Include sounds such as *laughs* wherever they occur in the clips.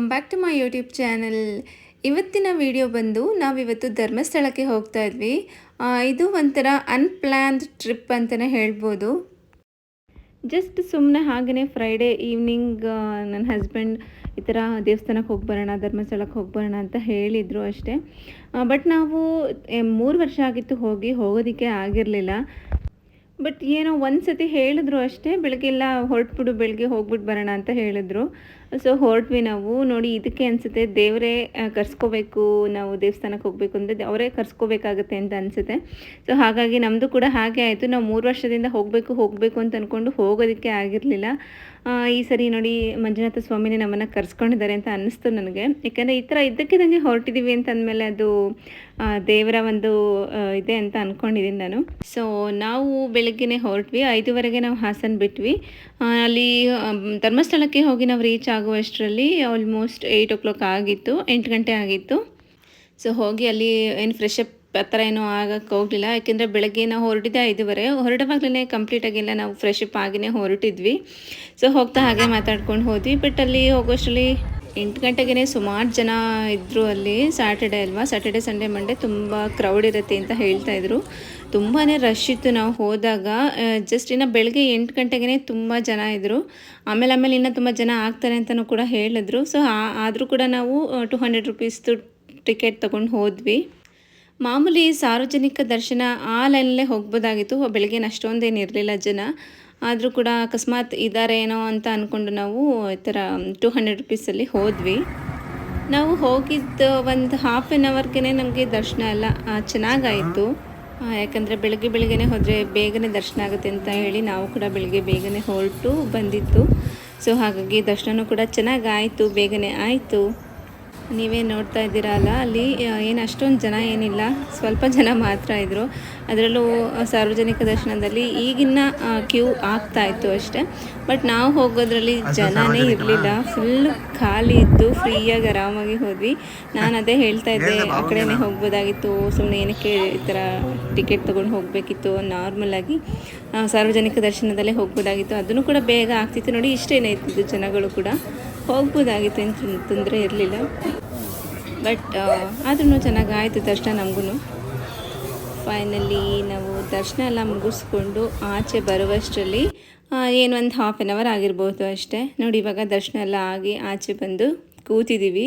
welcome back to my YouTube channel. ಇವತ್ತಿನ video ಬಂದು ನಾವಿವತ್ತು ಧರ್ಮಸ್ಥಳಕ್ಕೆ ಹೋಗ್ತಾ ಇದ್ವಿ. ಇದು ಒಂಥರ ಅನ್ಪ್ಲ್ಯಾನ್ಡ್ ಟ್ರಿಪ್ ಅಂತಲೇ ಹೇಳ್ಬೋದು. ಜಸ್ಟ್ ಸುಮ್ಮನೆ ಹಾಗೆಯೇ ಫ್ರೈಡೇ ಈವ್ನಿಂಗ್ ನನ್ನ ಹಸ್ಬೆಂಡ್ ಈ ಥರ ದೇವಸ್ಥಾನಕ್ಕೆ ಹೋಗಿ ಬರೋಣ ಧರ್ಮಸ್ಥಳಕ್ಕೆ ಹೋಗಿ ಬರೋಣ ಅಂತ ಹೇಳಿದರು ಅಷ್ಟೇ. ಬಟ್ ನಾವು ಮೂರು ವರ್ಷ ಆಗಿತ್ತು ಹೋಗಿ, ಹೋಗೋದಕ್ಕೆ ಆಗಿರಲಿಲ್ಲ. ಬಟ್ ಏನೋ ಒಂದು ಸತಿ ಹೇಳಿದ್ರು ಅಷ್ಟೇ, ಬೆಳಗ್ಗೆಲ್ಲ ಹೊರಟ್ಬಿಡು, ಬೆಳಗ್ಗೆ ಹೋಗ್ಬಿಟ್ಟು ಬರೋಣ ಅಂತ ಹೇಳಿದ್ರು. ಸೊ ಹೊರಟ್ವಿ ನಾವು. ನೋಡಿ, ಇದಕ್ಕೆ ಅನಿಸುತ್ತೆ, ದೇವರೇ ಕರ್ಸ್ಕೋಬೇಕು, ನಾವು ದೇವಸ್ಥಾನಕ್ಕೆ ಹೋಗಬೇಕು ಅಂದರೆ ಅವರೇ ಕರ್ಸ್ಕೋಬೇಕಾಗತ್ತೆ ಅಂತ ಅನಿಸುತ್ತೆ. ಸೊ ಹಾಗಾಗಿ ನಮ್ಮದು ಕೂಡ ಹಾಗೆ ಆಯಿತು. ನಾವು ಮೂರು ವರ್ಷದಿಂದ ಹೋಗಬೇಕು ಹೋಗಬೇಕು ಅಂತ ಅಂದ್ಕೊಂಡು ಹೋಗೋದಕ್ಕೆ ಆಗಿರಲಿಲ್ಲ. ಈ ಸರಿ ನೋಡಿ, ಮಂಜುನಾಥ ಸ್ವಾಮಿನೇ ನಮ್ಮನ್ನು ಕರ್ಸ್ಕೊಂಡಿದ್ದಾರೆ ಅಂತ ಅನ್ನಿಸ್ತು ನನಗೆ. ಯಾಕಂದರೆ ಈ ಥರ ನನಗೆ ಹೊರಟಿದ್ದೀವಿ ಅಂತ ಅಂದಮೇಲೆ ಅದು ದೇವರ ಒಂದು ಇದೆ ಅಂತ ಅಂದ್ಕೊಂಡಿದ್ದೀನಿ ನಾನು. ಸೊ ನಾವು ಬೆಳಗ್ಗೆನೆ ಹೊರಟ್ವಿ. ಐದುವರೆಗೆ ನಾವು ಹಾಸನ ಬಿಟ್ವಿ. ಅಲ್ಲಿ ಧರ್ಮಸ್ಥಳಕ್ಕೆ ಹೋಗಿ ನಾವು ರೀಚ್ ಆಗುವಷ್ಟರಲ್ಲಿ ಆಲ್ಮೋಸ್ಟ್ ಏಯ್ಟ್ ಓ ಕ್ಲಾಕ್ ಆಗಿತ್ತು, ಎಂಟು ಗಂಟೆ ಆಗಿತ್ತು. ಸೊ ಹೋಗಿ ಅಲ್ಲಿ ಏನು ಫ್ರೆಶ್ ಅಪ್ ಆ ಥರ ಏನೂ ಆಗಕ್ಕೆ ಹೋಗಲಿಲ್ಲ. ಯಾಕೆಂದರೆ ಬೆಳಗ್ಗೆ ನಾವು ಹೊರಟಿದ್ದೆ ಐದುವರೆ. ಹೊರಡುವಾಗಲೇ ಕಂಪ್ಲೀಟಾಗಿಲ್ಲ ನಾವು ಫ್ರೆಶ್ ಅಪ್ ಹೊರಟಿದ್ವಿ. ಸೊ ಹೋಗ್ತಾ ಹಾಗೆ ಮಾತಾಡ್ಕೊಂಡು ಹೋದ್ವಿ. ಬಟ್ ಅಲ್ಲಿ ಹೋಗೋಷ್ಟರಲ್ಲಿ ಎಂಟು ಗಂಟೆಗೆ ಸುಮಾರು ಜನ ಇದ್ದರು ಅಲ್ಲಿ ಸ್ಯಾಟರ್ಡೆ ಅಲ್ವಾ? ಸ್ಯಾಟರ್ಡೆ ಸಂಡೇ ಮಂಡೇ ತುಂಬ ಕ್ರೌಡ್ ಇರುತ್ತೆ ಅಂತ ಹೇಳ್ತಾ ಇದ್ರು. ತುಂಬಾ ರಶ್ ಇತ್ತು ನಾವು ಹೋದಾಗ. ಜಸ್ಟ್ ಇನ್ನು ಬೆಳಗ್ಗೆ ಎಂಟು ಗಂಟೆಗೆ ತುಂಬ ಜನ ಇದ್ದರು ಆಮೇಲೆ ಆಮೇಲೆ ಇನ್ನೂ ತುಂಬ ಜನ ಆಗ್ತಾರೆ ಅಂತಲೂ ಕೂಡ ಹೇಳಿದ್ರು. ಸೊ ಆದರೂ ಕೂಡ ನಾವು ಟು ಹಂಡ್ರೆಡ್ ರುಪೀಸ್ದು ಟಿಕೆಟ್ ತೊಗೊಂಡು ಹೋದ್ವಿ. ಮಾಮೂಲಿ ಸಾರ್ವಜನಿಕ ದರ್ಶನ ಆ ಲೈನಲ್ಲೇ ಹೋಗ್ಬೋದಾಗಿತ್ತು. ಬೆಳಗ್ಗೆ ಅಷ್ಟೊಂದೇನು ಇರಲಿಲ್ಲ ಜನ. ಆದರೂ ಕೂಡ ಅಕಸ್ಮಾತ್ ಇದ್ದಾರೆ ಏನೋ ಅಂತ ಅಂದ್ಕೊಂಡು ನಾವು ಈ ಥರ ಟೂ ಹಂಡ್ರೆಡ್ ರುಪೀಸಲ್ಲಿ ಹೋದ್ವಿ. ನಾವು ಹೋಗಿದ್ದು ಒಂದು ಹಾಫ್ ಆನ್ ಅವರ್ಗೆ ನಮಗೆ ದರ್ಶನ ಎಲ್ಲ ಚೆನ್ನಾಗಾಯಿತು. ಯಾಕಂದರೆ ಬೆಳಗ್ಗೆ ಬೆಳಗ್ಗೆನೆ ಹೋದರೆ ಬೇಗನೆ ದರ್ಶನ ಆಗುತ್ತೆ ಅಂತ ಹೇಳಿ ನಾವು ಕೂಡ ಬೆಳಗ್ಗೆ ಬೇಗನೆ ಹೊರಟು ಬಂದಿತ್ತು ಸೊ ಹಾಗಾಗಿ ದರ್ಶನವೂ ಕೂಡ ಚೆನ್ನಾಗಾಯಿತು, ಬೇಗನೆ ಆಯಿತು. ನೀವೇ ನೋಡ್ತಾ ಇದ್ದೀರಲ್ಲ ಅಲ್ಲಿ? ಏನು ಅಷ್ಟೊಂದು ಜನ ಏನಿಲ್ಲ ಸ್ವಲ್ಪ ಜನ ಮಾತ್ರ ಇದ್ದರು ಅದರಲ್ಲೂ ಸಾರ್ವಜನಿಕ ದರ್ಶನದಲ್ಲಿ ಈಗಿನ ಕ್ಯೂ ಆಗ್ತಾ ಇತ್ತು ಅಷ್ಟೇ. ಬಟ್ ನಾವು ಹೋಗೋದ್ರಲ್ಲಿ ಜನನೇ ಇರಲಿಲ್ಲ. ಫುಲ್ ಖಾಲಿ ಇತ್ತು ಫ್ರೀಯಾಗಿ ಆರಾಮಾಗಿ ಹೋದ್ವಿ. ನಾನು ಅದೇ ಹೇಳ್ತಾ ಇದ್ದೆ ಆ ಕಡೆನೇ ಹೋಗ್ಬೋದಾಗಿತ್ತು ಸುಮ್ಮನೆ ಏನಕ್ಕೆ ಈ ಥರ ಟಿಕೆಟ್ ತೊಗೊಂಡು ಹೋಗಬೇಕಿತ್ತು ನಾರ್ಮಲಾಗಿ ಸಾರ್ವಜನಿಕ ದರ್ಶನದಲ್ಲೇ ಹೋಗ್ಬೋದಾಗಿತ್ತು. ಅದನ್ನು ಕೂಡ ಬೇಗ ಆಗ್ತಿತ್ತು. ನೋಡಿ ಇಷ್ಟೇನೇ ಇರ್ತಿದ್ದು ಜನಗಳು ಕೂಡ. ಹೋಗ್ಬೋದಾಗಿತ್ತು ಏನು ತೊಂದರೆ ಇರಲಿಲ್ಲ. ಬಟ್ ಆದ್ರೂ ಚೆನ್ನಾಗಿ ಆಯಿತು ದರ್ಶನ ನಮಗೂ ಫೈನಲಿ ನಾವು ದರ್ಶನ ಎಲ್ಲ ಮುಗಿಸ್ಕೊಂಡು ಆಚೆ ಬರುವಷ್ಟರಲ್ಲಿ ಏನು ಒಂದು ಹಾಫ್ ಆನ್ ಅವರ್ ಆಗಿರ್ಬೋದು ಅಷ್ಟೇ. ನೋಡಿ ಇವಾಗ ದರ್ಶನ ಎಲ್ಲ ಆಗಿ ಆಚೆ ಬಂದು ಕೂತಿದ್ದೀವಿ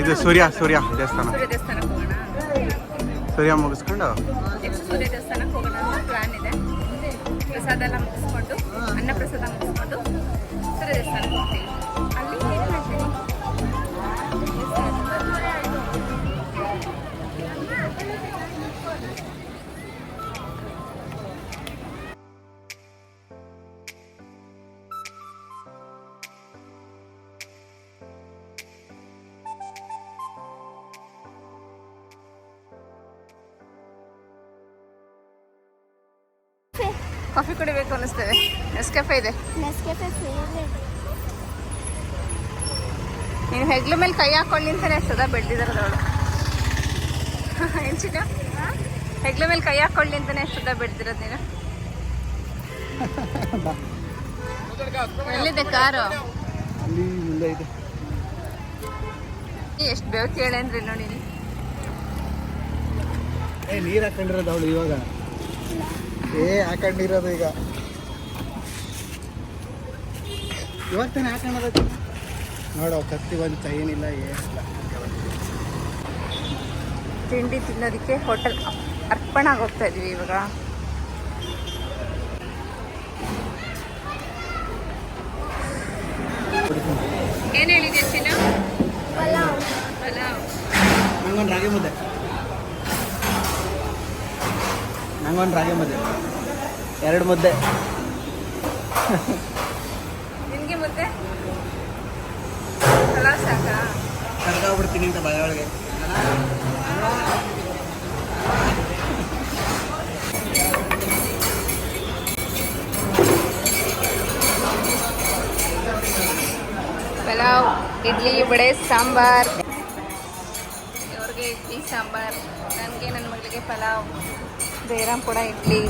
ಇದು ಸೂರ್ಯ ಸೂರ್ಯ ದೇವಸ್ಥಾನ. ಸೂರ್ಯ ಮುಗಿಸ್ಕೊಂಡು? ಸೂರ್ಯ ದೇವಸ್ಥಾನಕ್ಕೆ ಹೋಗೋಣ ಅಂತ ಪ್ಲಾನ್ ಇದೆ. ಪ್ರಸಾದ ಎಲ್ಲ ಕಾಫಿ ಕುಡಿಬೇಕು ಅನಿಸ್ತೇವೆ ನೆಸ್ಕೆಫೆ ಇದೆ. ನೀನು ಹೆಗ್ಲ ಮೇಲೆ ಕೈ ಹಾಕೊಂಡು ನಿಂತಾನೆ ಸದಾ ಬೆಳೆದಿದ್ದಾರೆ ಅದರೊಳು ಹೆಂಚಿನ ಹೆಗ್ಲ ಮೇಲೆ ಕೈ ಹಾಕೊಂಡು ನಿಂತಾನೆ ಸದಾ ಬೆಳೆದಿರೋದು ನೀನು. ಎಲ್ಲಿದೆ ಕಾರು? ಅಲ್ಲಿ ಮುಂದೆ ಇದೆ. ಎಷ್ಟು ಬೇವತಿ ಹೇಳಿ ಅಂದ್ರೆ ನೋಡಿ ನೀರು ಹಾಕೊಂಡಿರೋದು ಅವಳು ಇವಾಗ. ಏ ಹಾಕೊಂಡಿರೋದು ಈಗ. ಇವತ್ತು ತಾನೇ ನೋಡೋ ನೋಡು ಕತ್ತಿ ಒಂದು ಚೈನಿಲ್ಲ ಏನಿಲ್ಲ. ತಿಂಡಿ ತಿನ್ನೋದಕ್ಕೆ ಹೋಟೆಲ್ ಅರ್ಪಣ ಹೋಗ್ತಾ ಇದೀವಿ ಇವಾಗ. ಏನು ಹೇಳಿದೆ ಚಿನ್ನ ಪಲಾವ್ ಪಲಾವ್. ನಂಗೊಂದು ರಾಗಿ ಮುದ್ದೆ. ನಂಗೊಂದು ರಾಗಿ ಮುದ್ದೆ. ಎರಡು ಮುದ್ದೆ. ನಿನಗೆ ಮುದ್ದೆ? ಪಲಾವ್ ಸಾಕಾ? ಕರ್ಕೊಂಡ್ಬಿಡ್ತೀನಿ ಅಂತ ಭಯ ಒಳಗೆ. ಪಲಾವ್ ಇಡ್ಲಿ ಬಡೆ ಸಾಂಬಾರ್. ಅವ್ರಿಗೆ ಇಡ್ಲಿ ಸಾಂಬಾರ್. ನನಗೆ ನನ್ನ ಮಗಳಿಗೆ ಪಲಾವ್. ಜಯರಾಮ್ ಕೂಡ ಇಡ್ಲಿ.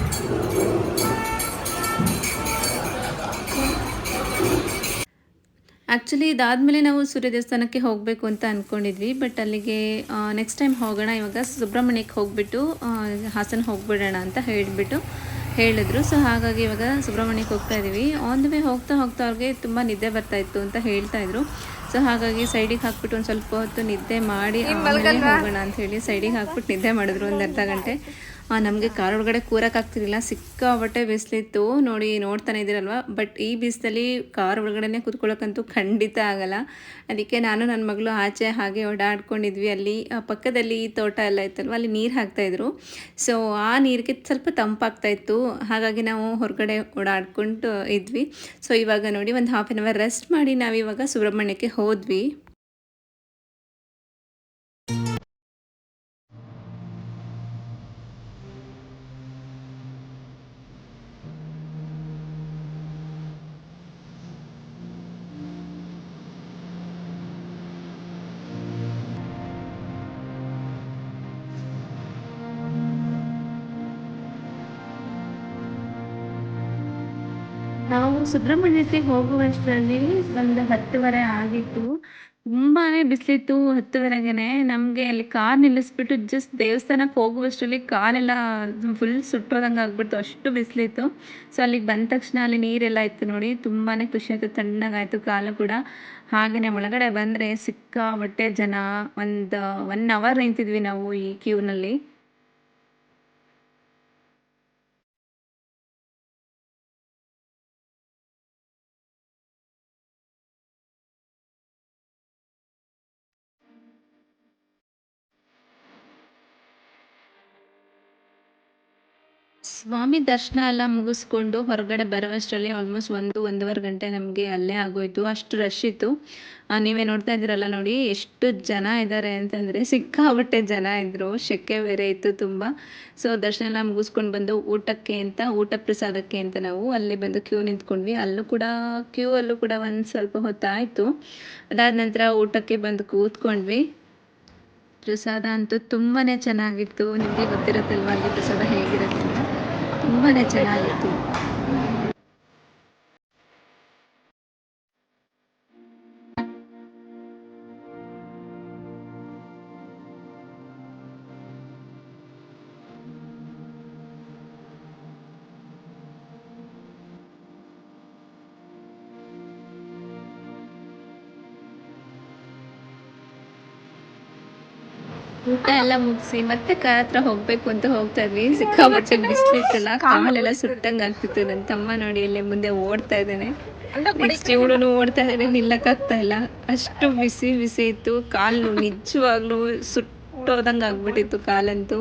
ಆ್ಯಕ್ಚುಲಿ ಇದಾದಮೇಲೆ ನಾವು ಸೂರ್ಯ ದೇವಸ್ಥಾನಕ್ಕೆ ಹೋಗಬೇಕು ಅಂತ ಅಂದ್ಕೊಂಡಿದ್ವಿ ಬಟ್ ಅಲ್ಲಿಗೆ ನೆಕ್ಸ್ಟ್ ಟೈಮ್ ಹೋಗೋಣ ಇವಾಗ ಸುಬ್ರಹ್ಮಣ್ಯಕ್ಕೆ ಹೋಗ್ಬಿಟ್ಟು ಹಾಸನ ಹೋಗ್ಬಿಡೋಣ ಅಂತ ಹೇಳಿಬಿಟ್ಟು ಹೇಳಿದ್ರು. ಸೊ ಹಾಗಾಗಿ ಇವಾಗ ಸುಬ್ರಹ್ಮಣ್ಯಕ್ಕೆ ಹೋಗ್ತಾ ಇದ್ದೀವಿ ಆನ್ ದ ವೇ ಹೋಗ್ತಾ ಹೋಗ್ತಾ ಅವ್ರಿಗೆ ತುಂಬ ನಿದ್ದೆ ಬರ್ತಾ ಇತ್ತು ಅಂತ ಹೇಳ್ತಾ ಇದ್ರು. ಸೊ ಹಾಗಾಗಿ ಸೈಡಿಗೆ ಹಾಕ್ಬಿಟ್ಟು ಒಂದು ಸ್ವಲ್ಪ ಹೊತ್ತು ನಿದ್ದೆ ಮಾಡಿ ಹೋಗೋಣ ಅಂತ ಹೇಳಿ ಸೈಡಿಗೆ ಹಾಕ್ಬಿಟ್ಟು ನಿದ್ದೆ ಮಾಡಿದ್ರು ಒಂದು ಅರ್ಧ ಗಂಟೆ. ನಮಗೆ ಕಾರ್ ಒಳಗಡೆ ಕೂರಕ್ಕಾಗ್ತಿರ್ಲಿಲ್ಲ ಸಿಕ್ಕಾಬಟ್ಟೆ ಬಿಸಿಲಿತ್ತು. ನೋಡಿ, ನೋಡ್ತಾನೆ ಇದ್ದೀರಲ್ವ? ಬಟ್ ಈ ಬಿಸಿಲಲ್ಲಿ ಕಾರ್ ಒಳಗಡೆನೆ ಕೂತ್ಕೊಳ್ಳೋಕ್ಕಂತೂ ಖಂಡಿತ ಆಗಲ್ಲ. ಅದಕ್ಕೆ ನಾನು ನನ್ನ ಮಗಳು ಆಚೆ ಹಾಗೆ ಓಡಾಡ್ಕೊಂಡಿದ್ವಿ. ಅಲ್ಲಿ ಪಕ್ಕದಲ್ಲಿ ಪಕ್ಕದಲ್ಲಿ ತೋಟ ಎಲ್ಲ ಇತ್ತಲ್ವ? ಅಲ್ಲಿ ನೀರು ಹಾಕ್ತಾಯಿದ್ರು ಸೊ ಆ ನೀರಿಗೆ ಸ್ವಲ್ಪ ತಂಪಾಗ್ತಾ ಇತ್ತು. ಹಾಗಾಗಿ ನಾವು ಹೊರಗಡೆ ಓಡಾಡ್ಕೊಂಡು ಇದ್ವಿ. ಸೊ ಇವಾಗ ನೋಡಿ, ಒಂದು ಹಾಫ್ ಆನ್ ಅವರ್ ರೆಸ್ಟ್ ಮಾಡಿ ನಾವಿವಾಗ ಸುಬ್ರಹ್ಮಣ್ಯಕ್ಕೆ ಹೋದ್ವಿ. ಸುಬ್ರಹ್ಮಣ್ಯಕ್ಕೆ ಹೋಗುವಷ್ಟರಲ್ಲಿ ಒಂದು ಹತ್ತುವರೆ ಆಗಿತ್ತು. ತುಂಬಾನೇ ಬಿಸಿಲಿತ್ತು ಹತ್ತುವರೆಗೆನೆ. ನಮಗೆ ಅಲ್ಲಿ ಕಾರ್ ನಿಲ್ಲಿಸ್ಬಿಟ್ಟು ಜಸ್ಟ್ ದೇವಸ್ಥಾನಕ್ಕೆ ಹೋಗುವಷ್ಟರಲ್ಲಿ ಕಾಲೆಲ್ಲ ಫುಲ್ ಸುಟ್ಟೋದಂಗೆ ಆಗ್ಬಿಡ್ತು. ಅಷ್ಟು ಬಿಸಿಲಿತ್ತು. ಸೊ ಅಲ್ಲಿಗೆ ಬಂದ ತಕ್ಷಣ ಅಲ್ಲಿ ನೀರೆಲ್ಲ ಇತ್ತು ನೋಡಿ. ತುಂಬಾನೇ ಖುಷಿ ಆಯ್ತು. ತಣ್ಣಗಾಯ್ತು ಕಾಲು ಕೂಡ. ಹಾಗೆಯೇ ಒಳಗಡೆ ಬಂದರೆ ಸಿಕ್ಕಾಪಟ್ಟೆ ಜನ. ಒಂದು ಒನ್ ಅವರ್ ನಿಂತಿದ್ವಿ ನಾವು ಈ ಕ್ಯೂನಲ್ಲಿ ಸ್ವಾಮಿ ದರ್ಶನ ಎಲ್ಲ ಮುಗಿಸ್ಕೊಂಡು ಹೊರಗಡೆ ಬರುವಷ್ಟರಲ್ಲಿ ಆಲ್ಮೋಸ್ಟ್ ಒಂದು, ಒಂದೂವರೆ ಗಂಟೆ ನಮಗೆ ಅಲ್ಲೇ ಆಗೋಯ್ತು. ಅಷ್ಟು ರಶ್ ಇತ್ತು. ನೀವೇ ನೋಡ್ತಾ ಇದ್ದೀರಲ್ಲ ನೋಡಿ, ಎಷ್ಟು ಜನ ಇದ್ದಾರೆ ಅಂತಂದರೆ ಸಿಕ್ಕಾಪಟ್ಟೆ ಜನ ಇದ್ದರು ಶೆಕೆ ಬೇರೆ ಇತ್ತು ತುಂಬ. ಸೊ ದರ್ಶನ ಎಲ್ಲ ಮುಗಿಸ್ಕೊಂಡು ಬಂದು ಊಟಕ್ಕೆ ಅಂತ, ಊಟ ಪ್ರಸಾದಕ್ಕೆ ಅಂತ ನಾವು ಅಲ್ಲಿ ಬಂದು ಕ್ಯೂ ನಿಂತ್ಕೊಂಡ್ವಿ. ಅಲ್ಲೂ ಕೂಡ ಕ್ಯೂ ಅಲ್ಲೂ ಕೂಡ ಒಂದು ಸ್ವಲ್ಪ ಹೊತ್ತಾಯಿತು. ಅದಾದ ನಂತರ ಊಟಕ್ಕೆ ಬಂದು ಕೂತ್ಕೊಂಡ್ವಿ. ಪ್ರಸಾದ ಅಂತೂ ತುಂಬಾ ಚೆನ್ನಾಗಿತ್ತು. ನಿಮಗೆ ಗೊತ್ತಿರುತ್ತಲ್ವ ಅಲ್ಲಿ ಪ್ರಸಾದ ಹೇಗಿರುತ್ತೆ ತುಂಬಾ ಚೆನ್ನಾಗಿತ್ತು. ಊಟ ಎಲ್ಲ ಮುಗಿಸಿ ಮತ್ತೆ ಕಾರ್ ಹತ್ರ ಹೋಗ್ಬೇಕು ಅಂತ ಹೋಗ್ತಾ ಇದ್ವಿ. ಸಿಕ್ಕಾಪಟ್ಟೆ ಬಿಸಿಲಿತ್ತಲ್ಲ ಕಾಲೆಲ್ಲ ಸುಟ್ಟಂಗ್ ಆಗ್ತಿತ್ತು. ನನ್ನ ತಮ್ಮ ನೋಡಿ ಇಲ್ಲೇ ಮುಂದೆ ಓಡ್ತಾ ಇದ್ದಾನೆ. ನೆಕ್ಸ್ಟ್ ಇವಳು ಓಡ್ತಾ ಇದ್ದಾನೆ. ನಿಲ್ಲಕ್ಕಾಗ್ತಾ ಇಲ್ಲ. ಅಷ್ಟು ಬಿಸಿ ಬಿಸಿ ಇತ್ತು. ಕಾಲು ನಿಜವಾಗ್ಲೂ ಸುಟ್ಟೋದಂಗೆ ಆಗ್ಬಿಟ್ಟಿತ್ತು ಕಾಲಂತೂ.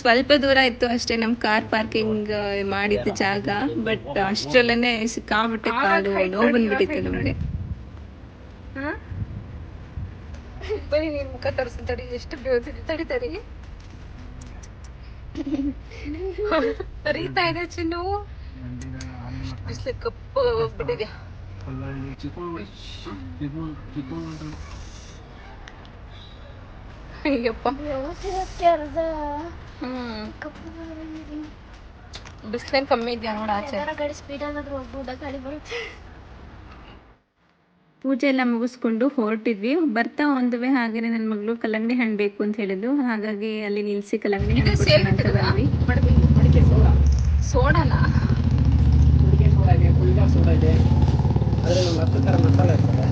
ಸ್ವಲ್ಪ ದೂರ ಇತ್ತು ಅಷ್ಟೇ. ನಮ್ಮ ಕಾರ್ ಪಾರ್ಕಿಂಗ್ ಮಾಡಿದ್ದ ಜಾಗ. ಬಟ್ ಅಷ್ಟರಲ್ಲೇ ಸಿಕ್ಕಾಬಿಟ್ಟೆ ಕಾಲು ನೋವು ಬಂದ್ಬಿಟ್ಟಿತ್ತು ನಮಗೆ. ಬರೀ ನಿನ್ ಮುಖ ತೋರಿಸಿ, ತಡಿ, ಎಷ್ಟು ಬೇವ್ತಿದೆ ತಡಿ ತಡಿ. ಬರೀತಾ ಇದೆ ಚಿನ್ನು. ಬಿಸಿಲು ಕಪ್ಪು ಹೋಗ್ಬಿಟ್ಟಿದೆ ಅಯ್ಯಪ್ಪ. ಬಿಸಿಲೇನು ಕಮ್ಮಿ ಇದೆಯಾ ನೋಡ ಆಚೆ. ಗಾಡಿ ಸ್ಪೀಡ್ ಆಗಾದ್ರೂ ಹೋಗ್ಬೋದಾ? ಗಾಡಿ ಬರುತ್ತೆ. ಪೂಜೆ ಎಲ್ಲ ಮುಗಿಸ್ಕೊಂಡು ಹೊರಟಿದ್ವಿ. ಬರ್ತಾ ಒಂದುವೆ ಹಾಗೆಯೇ ಹಾಗೆ ನನ್ನ ಮಗಳು ಕಲ್ಲಂಗಡಿ ಹಣ್ಣು ಬೇಕು ಅಂತ ಹೇಳಿದ್ಲು ಹಾಗಾಗಿ ಅಲ್ಲಿ ನಿಲ್ಸಿ ಕಲ್ಲಂಗಡಿ ಹಣ್ಣು ಕೊಡ್ತೀನಿ ಅಂತ ಬಂದ್ವಿ. ಸೋಡನಾ? ಅದ್ರಲ್ಲಿ ಹತ್ತು ಥರ ಮಸಾಲೆ ಇರ್ತದೆ.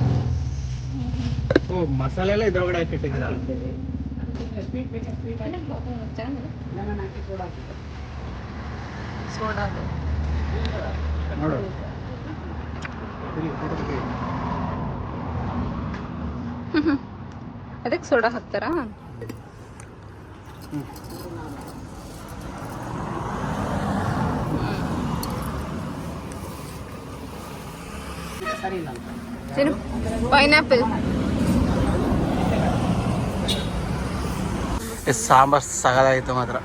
ಓ ಮಸಾಲೆ ಎಲ್ಲ ಇದ್ರೊಳಗಡೆ ಹಾಕಿಟ್ಟಿದ್ದೀರಾ? ಸೋಡಾ ನೋಡು. ಇಲ್ಲಿ photo ತೆಗಿ. *laughs* ಅದಕ್ಕೆ ಸೋಡಾ ಹಾಕ್ತಾರಾ? ಪೈನಾಪಲ್. ಸಾಂಬಾರ್ ಸಗದಾಗಿತ್ತು ಮಾತ್ರ.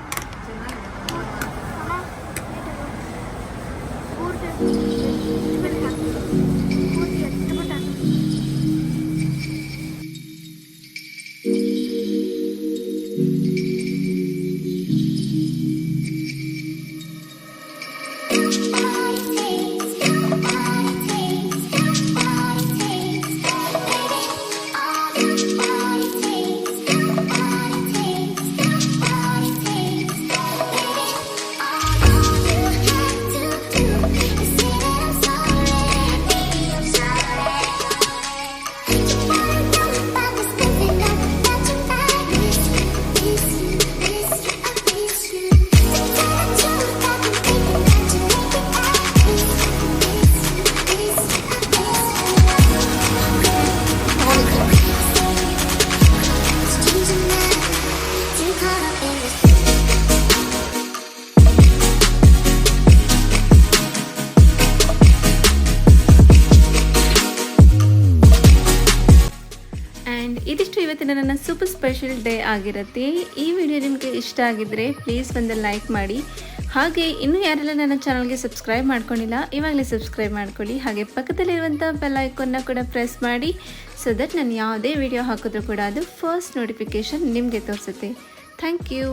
ಆಗಿರುತ್ತೆ. ಈ ವಿಡಿಯೋ ನಿಮಗೆ ಇಷ್ಟ ಆಗಿದ್ದರೆ ಪ್ಲೀಸ್ ಒಂದು ಲೈಕ್ ಮಾಡಿ. ಹಾಗೆ ಇನ್ನೂ ಯಾರೆಲ್ಲ ನನ್ನ ಚಾನಲ್ಗೆ ಸಬ್ಸ್ಕ್ರೈಬ್ ಮಾಡ್ಕೊಂಡಿಲ್ಲ, ಇವಾಗಲೇ ಸಬ್ಸ್ಕ್ರೈಬ್ ಮಾಡ್ಕೊಳ್ಳಿ. ಹಾಗೆ ಪಕ್ಕದಲ್ಲಿರುವಂಥ ಬೆಲ್ ಐಕನ್ನ ಕೂಡ ಪ್ರೆಸ್ ಮಾಡಿ. ಸೊ ದಟ್ ನಾನು ಯಾವುದೇ ವಿಡಿಯೋ ಹಾಕಿದ್ರೂ ಕೂಡ ಅದು ಫಸ್ಟ್ ನೋಟಿಫಿಕೇಷನ್ ನಿಮಗೆ ತೋರಿಸುತ್ತೆ. Thank you